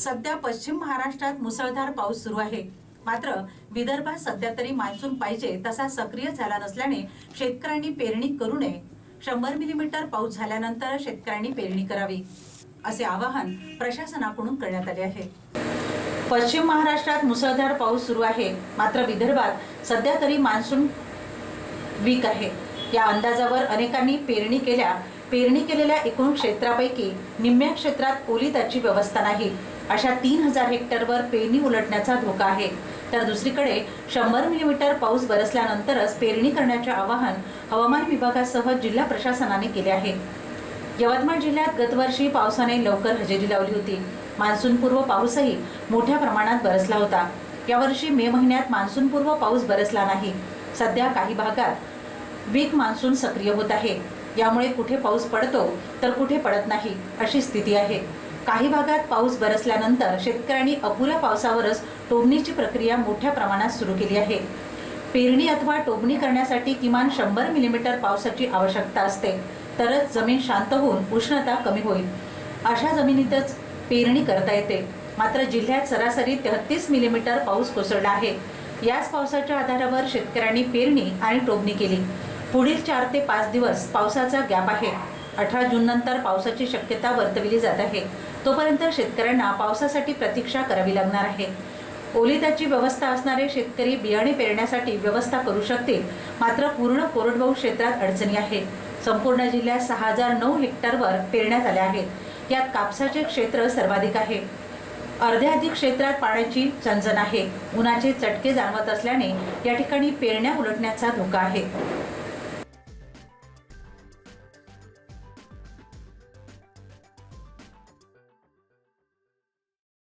सध्या पश्चिम महाराष्ट्रात मुसळधार पाऊस सुरू आहे. मात्र विदर्भात सध्या तरी मान्सून पाहिजे तसा सक्रिय झाला नसल्याने शेतकऱ्यांनी पेरणी करू नये. शंभर मिलीमीटर पाऊस झाल्यानंतर शेतकऱ्यांनी पेरणी करावी असे आवाहन प्रशासनाकडून करण्यात आले आहे. पश्चिम महाराष्ट्रात मुसळधार पाऊस सुरू आहे. मात्र विदर्भात सध्या तरी मान्सून वीक आहे. या अंदाजावर अनेकांनी पेरणी केल्या. पेरणी केलेल्या एकूण क्षेत्रापैकी निम्म्या क्षेत्रात ओलिताची व्यवस्था नाही. अशा तीन हजार हेक्टरवर पेरणी उलटण्याचा धोका आहे. तर दुसरीकडे शंभर मिलीमीटर पाऊस बरसल्यानंतरच पेरणी करण्याचे आवाहन हवामान विभागासह जिल्हा प्रशासनाने केले आहे. यवतमाळ जिल्ह्यात गतवर्षी पावसाने लवकर हजेरी लावली होती. मान्सूनपूर्व पाऊसही मोठ्या प्रमाणात बरसला होता. यावर्षी मे महिन्यात मान्सूनपूर्व पाऊस बरसला नाही. सध्या काही भागात वीक मान्सून सक्रिय होत आहे. यामुळे कुठे पाऊस पडतो तर कुठे पडत नाही अशी स्थिती आहे. काही भागात पाऊस बरसल्यानंतर शेतकऱ्यांनी अपुऱ्या पावसावरच टोबणीची प्रक्रिया मोठ्या प्रमाणात सुरू केली आहे. पेरणी अथवा टोबणी करण्यासाठी किमान शंभर मिलीमीटर पावसाची आवश्यकता असते. तरच जमीन शांत होऊन उष्णता कमी होईल. अशा जमिनीतच पेरणी करता येते. मात्र जिल्ह्यात सरासरी तेहतीस मिलीमीटर पाऊस कोसळला आहे. याच पावसाच्या आधारावर शेतकऱ्यांनी पेरणी आणि टोबणी केली. पुढील चार ते पाच दिवस पावसाचा गॅप आहे. अठरा जून नंतर पावसाची शक्यता वर्तविली जात आहे. तोपर्यंत शेतकऱ्यांना पावसासाठी प्रतीक्षा करावी लागणार आहे. ओलिताची व्यवस्था असणारे शेतकरी बियाणे पेरण्यासाठी व्यवस्था करू शकतील मात्र पूर्ण कोरडवाहू क्षेत्रात अडचणी आहे संपूर्ण जिल्ह्यात सहा हजार नऊ हेक्टरवर पेरण्यात आल्या आहेत. यात कापसाचे क्षेत्र सर्वाधिक आहे. अर्ध्याधिक क्षेत्रात पाण्याची चंचन आहे. उन्हाचे चटके जाणवत असल्याने या ठिकाणी पेरण्या उलटण्याचा धोका आहे.